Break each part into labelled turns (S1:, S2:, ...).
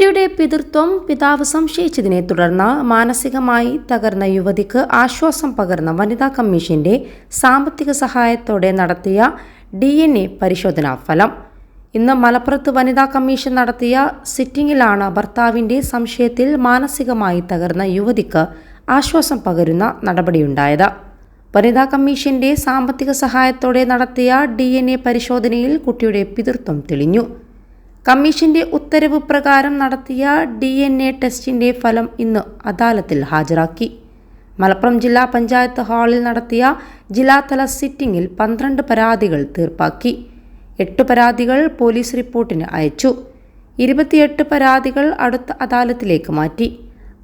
S1: കുട്ടിയുടെ പിതൃത്വം പിതാവ് സംശയിച്ചതിനെ തുടർന്ന് മാനസികമായി തകർന്ന യുവതിക്ക് ആശ്വാസം പകർന്ന വനിതാ കമ്മീഷന്റെ സാമ്പത്തിക സഹായത്തോടെ നടത്തിയ ഡി എൻ എ പരിശോധനാ ഫലം. ഇന്ന് മലപ്പുറത്ത് വനിതാ കമ്മീഷൻ നടത്തിയ സിറ്റിംഗിലാണ് ഭർത്താവിന്റെ സംശയത്തിൽ മാനസികമായി തകർന്ന യുവതിക്ക് ആശ്വാസം പകരുന്ന നടപടിയുണ്ടായത്. വനിതാ കമ്മീഷന്റെ സാമ്പത്തിക സഹായത്തോടെ നടത്തിയ ഡി പരിശോധനയിൽ കുട്ടിയുടെ പിതൃത്വം തെളിഞ്ഞു. കമ്മീഷന്റെ ഉത്തരവ് പ്രകാരം നടത്തിയ ഡി എൻ എ ടെസ്റ്റിന്റെ ഫലം ഇന്ന് അദാലത്തിൽ ഹാജരാക്കി. മലപ്പുറം ജില്ലാ പഞ്ചായത്ത് ഹാളിൽ നടത്തിയ ജില്ലാതല സിറ്റിംഗിൽ പന്ത്രണ്ട് പരാതികൾ തീർപ്പാക്കി. എട്ട് പരാതികൾ പോലീസ് റിപ്പോർട്ടിന് അയച്ചു. ഇരുപത്തിയെട്ട് പരാതികൾ അടുത്ത അദാലത്തിലേക്ക് മാറ്റി.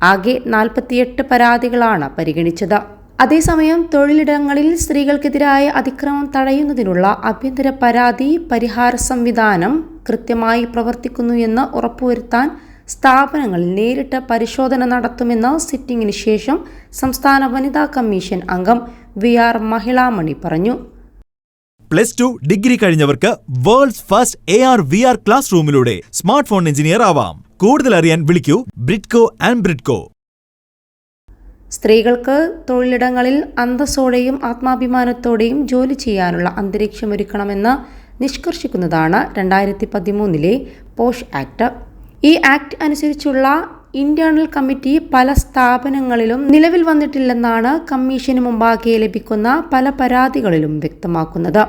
S1: ആകെ നാൽപ്പത്തിയെട്ട് പരാതികളാണ് പരിഗണിച്ചത്. അതേസമയം തൊഴിലിടങ്ങളിൽ സ്ത്രീകൾക്കെതിരായ അതിക്രമം തടയുന്നതിനുള്ള ആഭ്യന്തര പരാതി പരിഹാര സംവിധാനം കൃത്യമായി പ്രവർത്തിക്കുന്നു എന്ന് ഉറപ്പുവരുത്താൻ സ്ഥാപനങ്ങളിൽ നേരിട്ട് പരിശോധന നടത്തുമെന്ന് സിറ്റിംഗിന് ശേഷം സംസ്ഥാന വനിതാ കമ്മീഷൻ അംഗം വി ആർ മഹിളാമണി പറഞ്ഞു.
S2: Plus two degree കഴിഞ്ഞവർക്ക് world's first A R V R class റൂമിലൂടെ smart phone engineer ആവാം. കൂടുതൽ അറിയാൻ വിളിക്കൂ ബ്രിഡ്കോ ആൻഡ് ബ്രിഡ്കോ.
S1: സ്ത്രീകൾക്ക് തൊഴിലിടങ്ങളിൽ അന്തസ്സോടെയും ആത്മാഭിമാനത്തോടെയും ജോലി ചെയ്യാനുള്ള അന്തരീക്ഷമൊരുക്കണമെന്ന് നിഷ്കർഷിക്കുന്നതാണ് രണ്ടായിരത്തി പതിമൂന്നിലെ പോഷ് ആക്ട്. ഈ ആക്ട് അനുസരിച്ചുള്ള ഇന്റേണൽ കമ്മിറ്റി പല സ്ഥാപനങ്ങളിലും നിലവിൽ വന്നിട്ടില്ലെന്നാണ് കമ്മീഷന് മുമ്പാകെ ലഭിക്കുന്ന പല പരാതികളിലും വ്യക്തമാക്കുന്നത്.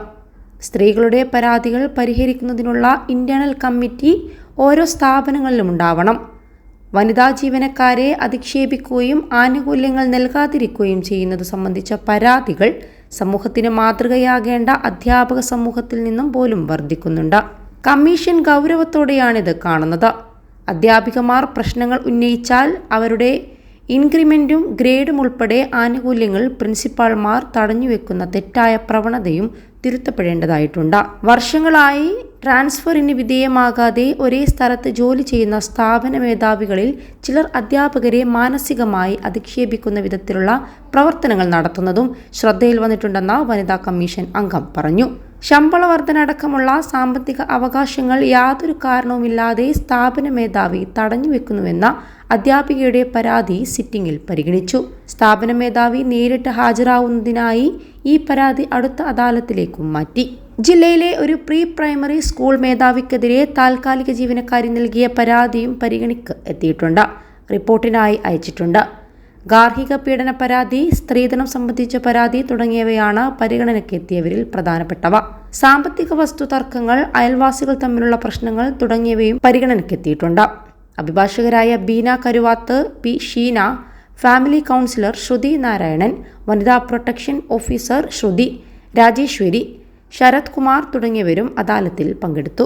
S1: സ്ത്രീകളുടെ പരാതികൾ പരിഹരിക്കുന്നതിനുള്ള ഇന്റേണൽ കമ്മിറ്റി ഓരോ സ്ഥാപനങ്ങളിലും ഉണ്ടാവണം. വനിതാ ജീവനക്കാരെ അധിക്ഷേപിക്കുകയും ആനുകൂല്യങ്ങൾ നൽകാതിരിക്കുകയും ചെയ്യുന്നത് സംബന്ധിച്ച പരാതികൾ സമൂഹത്തിന് മാതൃകയാകേണ്ട അധ്യാപക സമൂഹത്തിൽ നിന്നും പോലും വർദ്ധിക്കുന്നുണ്ട്. കമ്മീഷൻ ഗൗരവത്തോടെയാണിത് കാണുന്നത്. അധ്യാപികമാർ പ്രശ്നങ്ങൾ ഉന്നയിച്ചാൽ അവരുടെ ഇൻക്രിമെന്റും ഗ്രേഡും ഉൾപ്പെടെ ആനുകൂല്യങ്ങൾ പ്രിൻസിപ്പാൾമാർ തടഞ്ഞുവെക്കുന്ന തെറ്റായ പ്രവണതയും തിരുത്തപ്പെടേണ്ടതായിട്ടുണ്ട്. വർഷങ്ങളായി ട്രാൻസ്ഫറിന് വിധേയമാകാതെ ഒരേ സ്ഥലത്ത് ജോലി ചെയ്യുന്ന സ്ഥാപന മേധാവികളിൽ ചിലർ അധ്യാപകരെ മാനസികമായി അധിക്ഷേപിക്കുന്ന വിധത്തിലുള്ള പ്രവർത്തനങ്ങൾ നടത്തുന്നതും ശ്രദ്ധയിൽ വന്നിട്ടുണ്ടെന്ന വനിതാ കമ്മീഷൻ അംഗം പറഞ്ഞു. ശമ്പള വർധന അടക്കമുള്ള സാമ്പത്തിക അവകാശങ്ങൾ യാതൊരു കാരണവുമില്ലാതെ സ്ഥാപന മേധാവി തടഞ്ഞു വെക്കുന്നുവെന്ന അധ്യാപികയുടെ പരാതി സിറ്റിംഗിൽ പരിഗണിച്ചു. സ്ഥാപന മേധാവി നേരിട്ട് ഹാജരാവുന്നതിനായി ഈ പരാതി അടുത്ത അദാലത്തിലേക്കും മാറ്റി. ജില്ലയിലെ ഒരു പ്രീ പ്രൈമറി സ്കൂൾ മേധാവിക്കെതിരെ താൽക്കാലിക ജീവനക്കാരി നൽകിയ പരാതിയും പരിഗണിക്ക് എത്തിയിട്ടുണ്ട്. റിപ്പോർട്ടിനായി അയച്ചിട്ടുണ്ട്. ഗാർഹിക പീഡന പരാതി സ്ത്രീധനം സംബന്ധിച്ച പരാതി തുടങ്ങിയവയാണ് പരിഗണനയ്ക്കെത്തിയവരിൽ പ്രധാനപ്പെട്ടവ. സാമ്പത്തിക വസ്തു തർക്കങ്ങൾ അയൽവാസികൾ തമ്മിലുള്ള പ്രശ്നങ്ങൾ തുടങ്ങിയവയും പരിഗണനയ്ക്കെത്തിയിട്ടുണ്ട്. അഭിഭാഷകരായ Beena Karuvath P Sheena family counsellor Sruthi Narayanan വനിതാ പ്രൊട്ടക്ഷൻ ഓഫീസർ ശ്രുതി രാജേശ്വരി ശരത് കുമാർ തുടങ്ങിയവരും അദാലത്തിൽ പങ്കെടുത്തു.